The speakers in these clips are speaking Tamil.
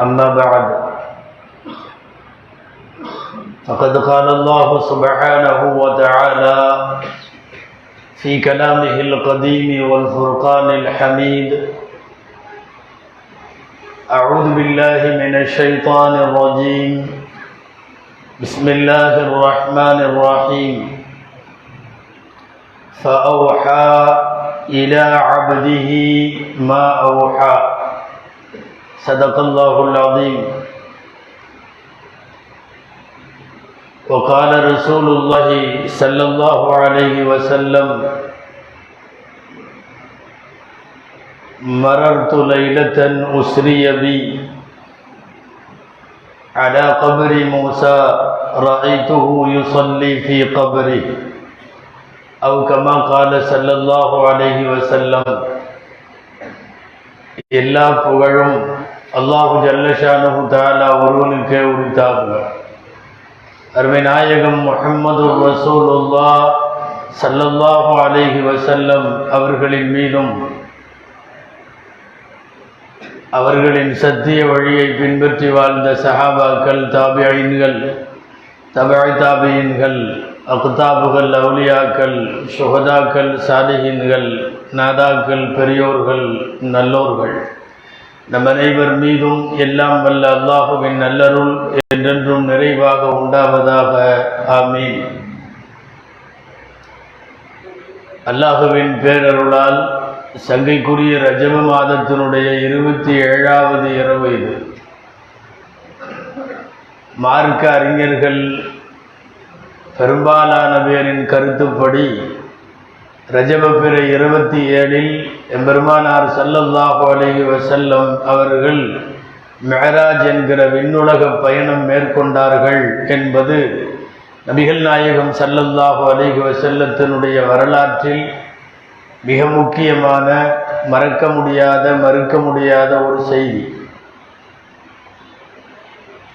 أما بعد فقد قال الله سبحانه وتعالى في كلامه القديم والفرقان الحميد أعوذ بالله من الشيطان الرجيم. بسم الله الرحمن الرحيم. فأوحى إلى عبده ما أوحى. صدق الله العظيم وقال رسول الله صلى الله عليه وسلم مررت ليلة أسري بي على قبر موسى رأيته يصلي في قبره أو كما قال صلى الله عليه وسلم எல்லா புகழும் அல்லாஹு ஜல்லஷானு தாலா ஒருவனுக்கே உரித்தாகுங்க அருமை நாயகம் முகமது ரசூலுல்லா சல்லல்லாஹு அலைஹி வசல்லம் அவர்களின் மீதும் அவர்களின் சத்திய வழியை பின்பற்றி வாழ்ந்த சஹாபாக்கள் தாபியன்கள் தபாய் தாபியின்கள் அக்தாபுகள் அவுலியாக்கள் சுகதாக்கள் சாலிஹின்கள் நாதாக்கள் பெரியோர்கள் நல்லோர்கள். நம் அனைவர் மீதும் எல்லாம் வல்ல அல்லாஹுவின் நல்லருள் என்றென்றும் நிறைவாக உண்டாவதாக. ஆமீன். அல்லாஹுவின் பேரருளால் சங்கைக்குரிய ரஜம மாதத்தினுடைய இருபத்தி ஏழாவது இரவு இது. மார்க்க அறிஞர்கள் பெரும்பாலான பேரின் கருத்துப்படி ரஜப இருபத்தி ஏழில் எம்பெருமானார் சல்லல்லாஹு அலைஹி வசல்லம் அவர்கள் மெஹராஜ் என்கிற விண்ணுலக பயணம் மேற்கொண்டார்கள் என்பது நபிகள் நாயகம் சல்லல்லாஹு அலிஹி வசல்லத்தினுடைய வரலாற்றில் மிக முக்கியமான மறக்க முடியாத மறுக்க முடியாத ஒரு செய்தி.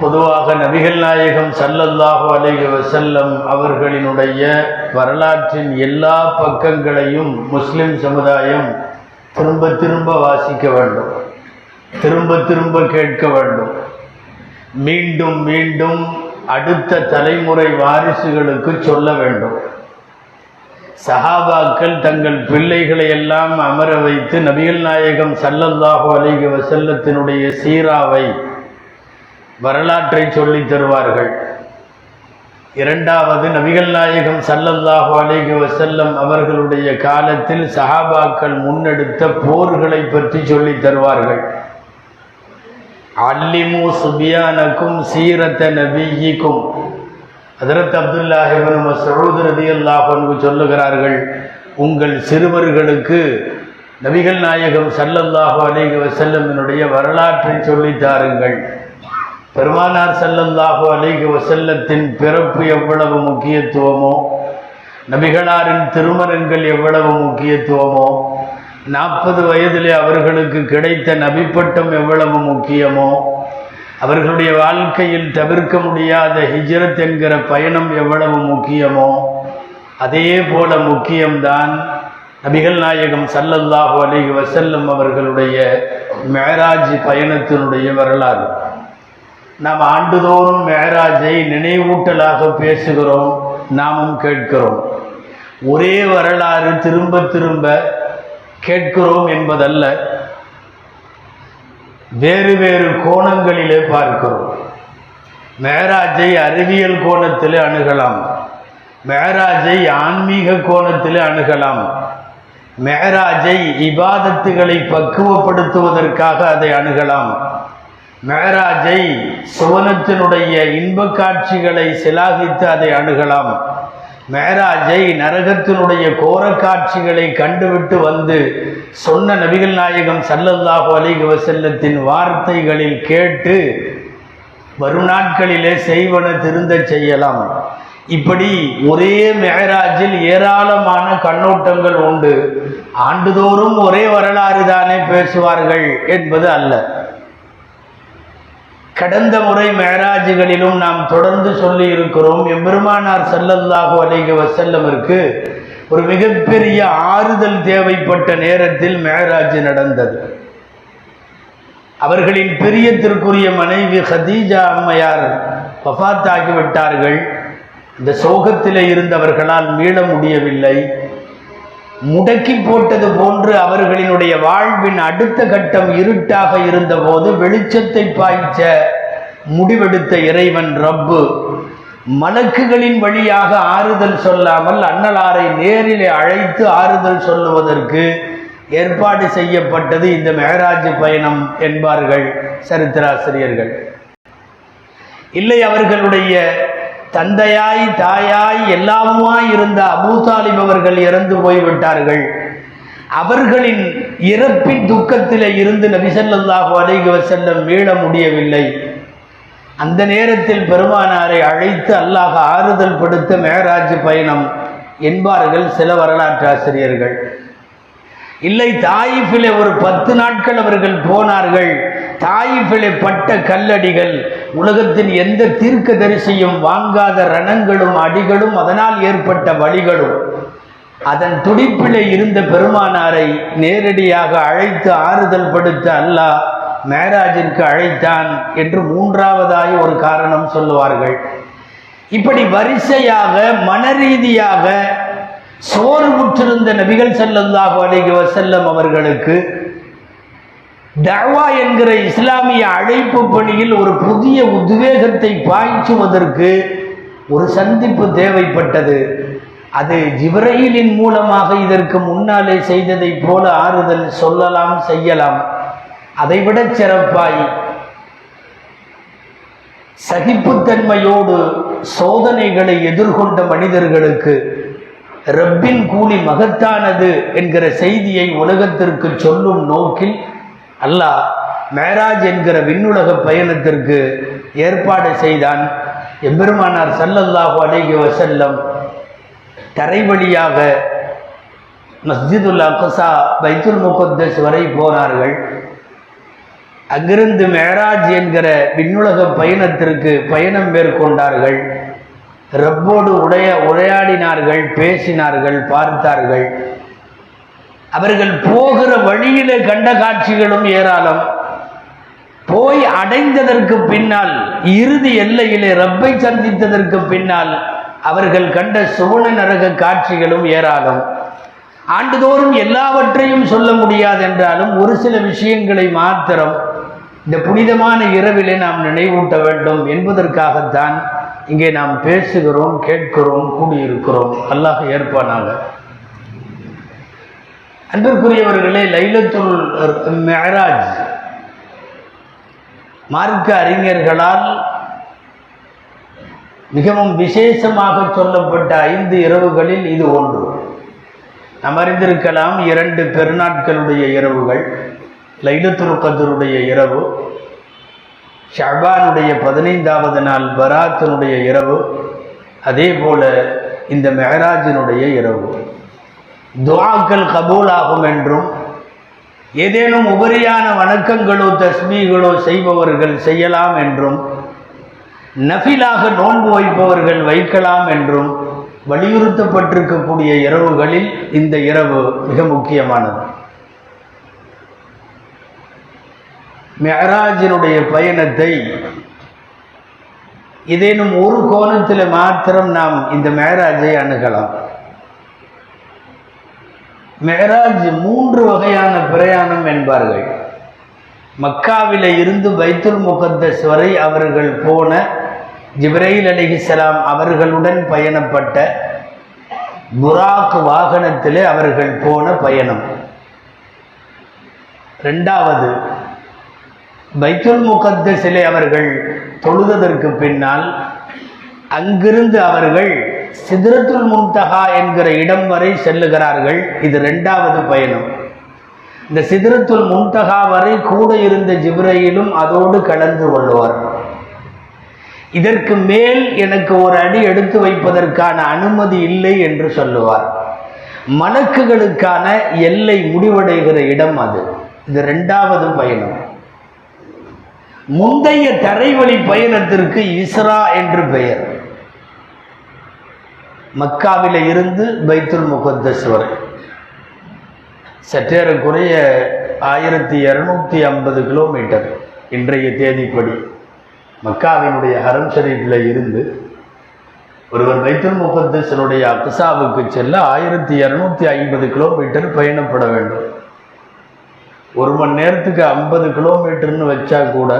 பொதுவாக நபிகள் நாயகம் சல்லல்லாஹு அலைஹி வசல்லம் அவர்களினுடைய வரலாற்றின் எல்லா பக்கங்களையும் முஸ்லிம் சமுதாயம் திரும்ப திரும்ப வாசிக்க வேண்டும். திரும்ப திரும்ப கேட்க வேண்டும். மீண்டும் மீண்டும் அடுத்த தலைமுறை வாரிசுகளுக்கு சொல்ல வேண்டும். சஹாபாக்கள் தங்கள் பிள்ளைகளை எல்லாம் அமர வைத்து நபிகள் நாயகம் சல்லல்லாஹு அலைஹி வசல்லத்தினுடைய சீராவை வரலாற்றை சொல்லி தருவார்கள். இரண்டாவது நபிகள் நாயகம் சல்லல்லாஹு அலேஹி வசல்லம் அவர்களுடைய காலத்தில் சஹாபாக்கள் முன்னெடுத்த போர்களை பற்றி சொல்லி தருவார்கள். அல்லிமு சுபியானக்கும் சீரத்த நபியிக்கும். ஹதரத் அப்துல்லாஹிபன் மசூத் ரதி அல்லாஹன்கு சொல்லுகிறார்கள் உங்கள் சிறுவர்களுக்கு நபிகள் நாயகம் சல்லல்லாஹு அலேஹி வசல்லமினுடைய வரலாற்றை சொல்லித் தாருங்கள். பெருமானார் செல்லல்லாஹு அலைஹி செல்லத்தின் பிறப்பு எவ்வளவு முக்கியத்துவமோ நபிகளாரின் திருமணங்கள் எவ்வளவு முக்கியத்துவமோ நாற்பது வயதிலே அவர்களுக்கு கிடைத்த நபிப்பட்டம் எவ்வளவு முக்கியமோ அவர்களுடைய வாழ்க்கையில் தவிர்க்க முடியாத ஹிஜ்ரத் என்கிற பயணம் எவ்வளவு முக்கியமோ அதே போல முக்கியம்தான் நபிகள் நாயகம் சல்லல்லாஹு அலிஹி வசல்லம் அவர்களுடைய மேராஜ் பயணத்தினுடைய வரலாறு. நாம் ஆண்டுதோறும் மேராஜை நினைவூட்டலாக பேசுகிறோம் நாமும் கேட்கிறோம். ஒரே வரலாறு திரும்ப திரும்ப கேட்கிறோம் என்பதல்ல வேறு வேறு கோணங்களிலே பார்க்கிறோம். மேராஜை அறிவியல் கோணத்தில் அணுகலாம். மேராஜை ஆன்மீக கோணத்தில் அணுகலாம். மேராஜை இபாதத்துகளை பக்குவப்படுத்துவதற்காக அதை அணுகலாம். மேராஜை சுவனத்தினுடைய இன்ப காட்சிகளை சிலாகித்து அதை அணுகலாம். மேராஜை நரகத்தினுடைய கோர காட்சிகளை கண்டுவிட்டு வந்து சொன்ன நபிகள் நாயகம் சல்லல்லாஹு அலிக வசல்லத்தின் வார்த்தைகளில் கேட்டு வரும் நாட்களிலே செய்வன திருந்த செய்யலாம். இப்படி ஒரே மேராஜில் ஏராளமான கண்ணோட்டங்கள் உண்டு. ஆண்டுதோறும் ஒரே வரலாறு தானே பேசுவார்கள் என்பது அல்ல. கடந்த முறை மேராஜுகளிலும் நாம் தொடர்ந்து சொல்லி இருக்கிறோம் எம்பெருமானார் ஸல்லல்லாஹு அலைஹி வசல்லமிற்கு ஒரு மிகப்பெரிய ஆறுதல் தேவைப்பட்ட நேரத்தில் மேராஜ் நடந்தது. அவர்களின் பிரியத்திற்குரிய மனைவி ஹதீஜா அம்மையார் வஃத்தாகிவிட்டார்கள் இந்த சோகத்தில் இருந்தவர்களால் மீள முடியவில்லை. முடக்கி போட்டது போன்று அவர்களினுடைய வாழ்வின் அடுத்த கட்டம் இருட்டாக இருந்தபோது வெளிச்சத்தை பாய்ச்ச முடிவெடுத்த இறைவன் ரப்பு. மலக்குகளின் வழியாக ஆறுதல் சொல்லாமல் அன்னலாரை நேரிலே அழைத்து ஆறுதல் சொல்லுவதற்கு ஏற்பாடு செய்யப்பட்டது இந்த மெஹராஜ் பயணம் என்பார்கள் சரித்திராசிரியர்கள். இல்லை அவர்களுடைய தந்தையாய் தாயாய் எல்லாமுமாய் இருந்த அபூதாலிப் அவர்கள் இறந்து போய்விட்டார்கள். அவர்களின் இறப்பின் துக்கத்திலே இருந்து நபிசல்லாஹு அலைஹி வஸல்லம் மீள முடியவில்லை. அந்த நேரத்தில் பெருமானாரை அழைத்து அல்லாஹ் ஆறுதல் படுத்த மேராஜ் பயணம் என்பார்கள் சில வரலாற்று ஆசிரியர்கள். இல்லை தாயிஃபிலே ஒரு பத்து நாட்கள் அவர்கள் போனார்கள். தாயிஃபிலே பட்ட கல்லடிகள் உலகத்தின் எந்த தீர்க்க தரிசியும் வாங்காத ரணங்களும் அடிகளும் அதனால் ஏற்பட்ட வழிகளும். அதன் துடிப்பிலே இருந்த பெருமானாரை நேரடியாக அழைத்து ஆறுதல் படுத்த அல்லாஹ் மேராஜிற்கு அழைத்தான் என்று மூன்றாவதாய் ஒரு காரணம் சொல்லுவார்கள். இப்படி வரிசையாக மன ரீதியாக மனரீதியாக சோர்வுற்றிருந்த நபிகள் ஸல்லல்லாஹு அலைஹி செல்லம் அவர்களுக்கு தவா என்கிற இஸ்லாமிய அழைப்பு பணியில் ஒரு புதிய உத்வேகத்தை பாய்ச்சுவதற்கு ஒரு சந்திப்பு தேவைப்பட்டது. அது ஜிப்ரஹீலின் மூலமாக இதற்கு முன்னாலே செய்ததைப் போல ஆறுதல் சொல்லலாம் செய்யலாம். அதைவிட சிறப்பாய் சகிப்புத்தன்மையோடு சோதனைகளை எதிர்கொண்ட மனிதர்களுக்கு ரப்பின் கூலி மகத்தானது என்கிற செய்தியை உலகத்திற்கு சொல்லும் நோக்கில் அல்லாஹ் மேராஜ் என்கிற விண்ணுலக பயணத்திற்கு ஏற்பாடு செய்தான். எம்பெருமானார் சல்லல்லாஹு அலைஹி வசல்லம் தரை வழியாக மஸ்ஜிதுல் அக்ஸா பைத்துல் முகத்தஸ் வரை போனார்கள். அங்கிருந்து மேராஜ் என்கிற விண்ணுலக பயணத்திற்கு பயணம் மேற்கொண்டார்கள். ரப்போடு உடைய உரையாடினார்கள் பேசினார்கள் பார்த்தார்கள். அவர்கள் போகிற வழியிலே கண்ட காட்சிகளும் ஏராளம். போய் அடைந்ததற்கு பின்னால் இறுதி எல்லையிலே ரப்பை சந்தித்ததற்கு பின்னால் அவர்கள் கண்ட சுவன நரக காட்சிகளும் ஏராளம். ஆண்டுதோறும் எல்லாவற்றையும் சொல்ல முடியாது என்றாலும் ஒரு சில விஷயங்களை மாத்திரம் இந்த புனிதமான இரவிலே நாம் நினைவூட்ட வேண்டும் என்பதற்காகத்தான் இங்கே நாம் பேசுகிறோம் கேட்கிறோம் கூடியிருக்கிறோம். அல்லாஹ் ஏற்பானாக. அன்பிற்குரியவர்களே லைலத்துல் மெஹராஜ் மார்க்க அறிஞர்களால் மிகவும் விசேஷமாக சொல்லப்பட்ட ஐந்து இரவுகளில் இது ஒன்று. நாம் அறிந்திருக்கலாம் இரண்டு பெருநாட்களுடைய இரவுகள் லைலத்துல் கதருடைய இரவு ஷபானுடைய பதினைந்தாவது நாள் பராத்தினுடைய இரவு அதே போல இந்த மெஹராஜினுடைய இரவு. துவாக்கள் கபூலாகும் என்றும் ஏதேனும் உபரியான வணக்கங்களோ தஸ்மீகளோ செய்பவர்கள் செய்யலாம் என்றும் நஃபிலாக நோன்பு வைப்பவர்கள் வைக்கலாம் என்றும் வலியுறுத்தப்பட்டிருக்கக்கூடிய இரவுகளில் இந்த இரவு மிக முக்கியமானது. மெஹராஜினுடைய பயணத்தை ஏதேனும் ஒரு கோணத்தில் மாத்திரம் நாம் இந்த மெஹராஜை அணுகலாம். மெஹராஜ் மூன்று வகையான பிரயாணம் என்பார்கள். மக்காவில இருந்து பைத்துல் முகத்தஸ் வரை அவர்கள் போன ஜிப்ரையில் அலிஹிசலாம் அவர்களுடன் பயணப்பட்ட புராக் வாகனத்திலே அவர்கள் போன பயணம். ரெண்டாவது பைத்துல் முகத்தஸிலே அவர்கள் தொழுததற்கு பின்னால் அங்கிருந்து அவர்கள் சிதறத்துல் முன்தகா என்கிற இடம் வரை செல்லுகிறார்கள். இது ரெண்டாவது பயணம். இந்த சிதறத்துல் முன்தகா வரை கூட இருந்த ஜிப்ரையிலும் அதோடு கலந்து கொள்வார். இதற்கு மேல் எனக்கு ஒரு அடி எடுத்து வைப்பதற்கான அனுமதி இல்லை என்று சொல்லுவார். மலக்குகளுக்கான எல்லை முடிவடைகிற இடம் அது. இது ரெண்டாவது பயணம். முந்தைய தரைவழி பயணத்திற்கு இஸ்ரா என்று பெயர். மக்காவில இருந்து பைத்துல் முகத்தஸ் வரை. சற்றேறக்குறைய ஆயிரத்தி இரநூத்தி ஐம்பது கிலோமீட்டர் இன்றைய தேதிப்படி மக்காவினுடைய ஹரம் ஷரீஃபில் இருந்து ஒருவர் பைத்துல் முகத்தஸனுடைய அக்சாவுக்கு செல்ல ஆயிரத்தி இரநூத்தி ஐம்பது கிலோமீட்டர் பயணப்பட வேண்டும். ஒரு மணி நேரத்துக்கு ஐம்பது கிலோமீட்டர்னு வச்சா கூட